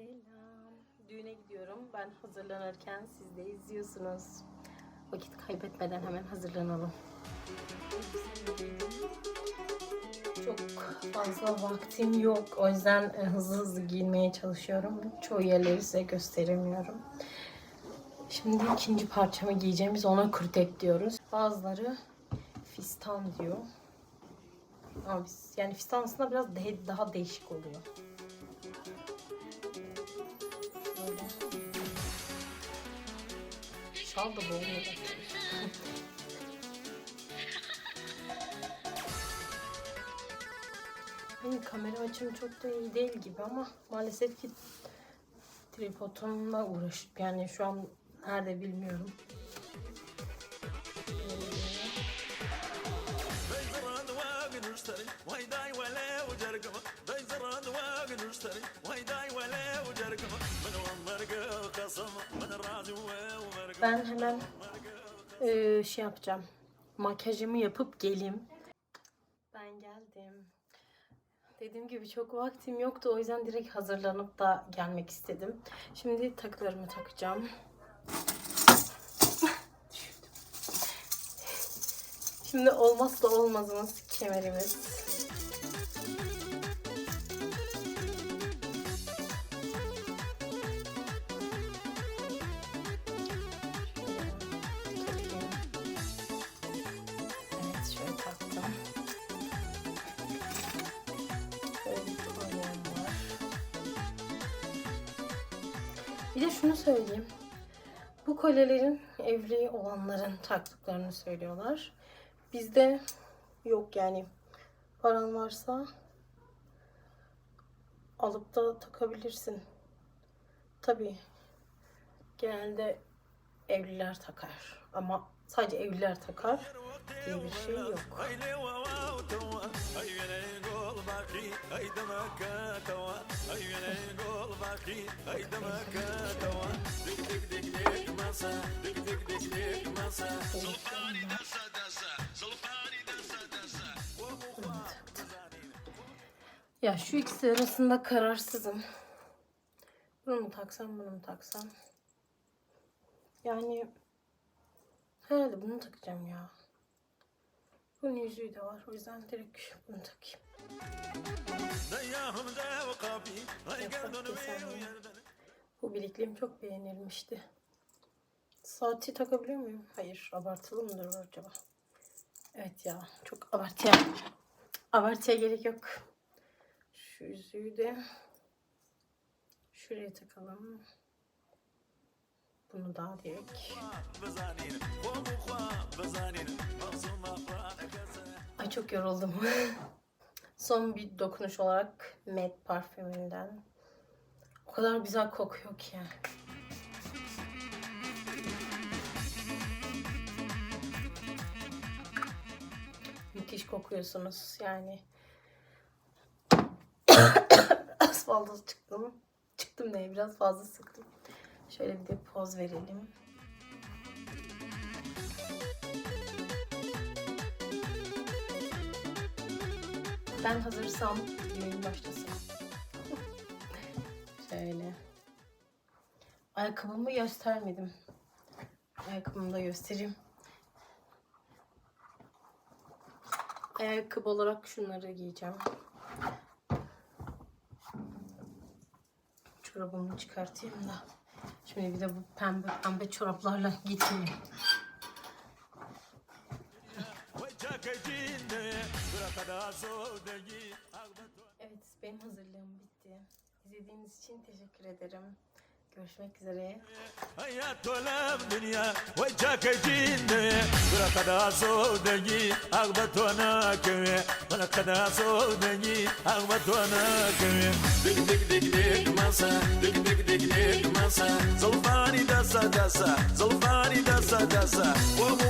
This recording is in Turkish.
Selam. Düğüne gidiyorum. Ben hazırlanırken siz de izliyorsunuz. Vakit kaybetmeden hemen hazırlanalım. Çok fazla vaktim yok. O yüzden e, hızlı hızlı giyinmeye çalışıyorum. Çoğu yerleri size gösteremiyorum. Şimdi ikinci parçamı giyeceğim. Biz ona kürtek diyoruz. Bazıları fistan diyor. Ama biz, yani fistan aslında biraz daha değişik oluyor. Şal da boğuluyor. Benim kamera açım çok da iyi değil gibi ama maalesef ki tripodumla uğraşıp yani şu an nerede bilmiyorum. Ben hemen eee, şey yapacağım. Makyajımı yapıp geleyim. Ben geldim. Dediğim gibi çok vaktim yoktu. O yüzden direkt hazırlanıp da gelmek istedim. Şimdi takılarımı takacağım. Şimdi olmazsa olmazımız kemerimiz. Bir de şunu söyleyeyim. Bu kolyelerin evli olanların taktıklarını söylüyorlar. Bizde yok yani. Paran varsa alıp da takabilirsin. Tabii genelde evliler takar. Ama sadece evliler takar diye bir şey yok. هاي لوا وتوا هاي انا يقول باقي هاي دمك توا هاي انا يقول باقي هاي دمك توا دق دق دق دق مسا دق دق دق دق مسا زلفاني دسا دسا زلفاني دسا دسا Ya şu ikisi arasında kararsızım. Bunu mu taksam, bunu mu taksam? Yani herhalde bunu takacağım ya. Bunun yüzüğü de var. O yüzden direkt bunu takayım. Bu bilekliğim çok beğenilmişti. Saati takabiliyor muyum? Hayır. Abartılı mıdır acaba? Evet ya. Çok abartıya. Abartıya gerek yok. Şu yüzüğü de şuraya takalım. Bunu daha direkt. Ay çok yoruldum. Son bir dokunuş olarak Med parfümünden o kadar güzel kokuyor ki. Müthiş kokuyorsunuz yani. biraz çıktım. Çıktım ne biraz fazla sıktım. Şöyle bir de poz verelim. Ben hazırsam düğün başlasın. Şöyle. Ayakkabımı göstermedim. Ayakkabımı da göstereyim. Ayakkabı olarak şunları giyeceğim. Çorabımı çıkartayım da. Şimdi bir de bu pembe pembe çoraplarla gideyim. Evet benim hazırlığım bitti. İzlediğiniz için teşekkür ederim. Görüşmek üzere. Hayat olam dünya ve çakıcinde Bırak kadar soğudagi ağbat ona köye Bırak kadar soğudagi ağbat ona köye Dik dik dik dik masa Dik dik dik dik masa. Zulfani dasa dasa Zulfani dasa dasa. Vavu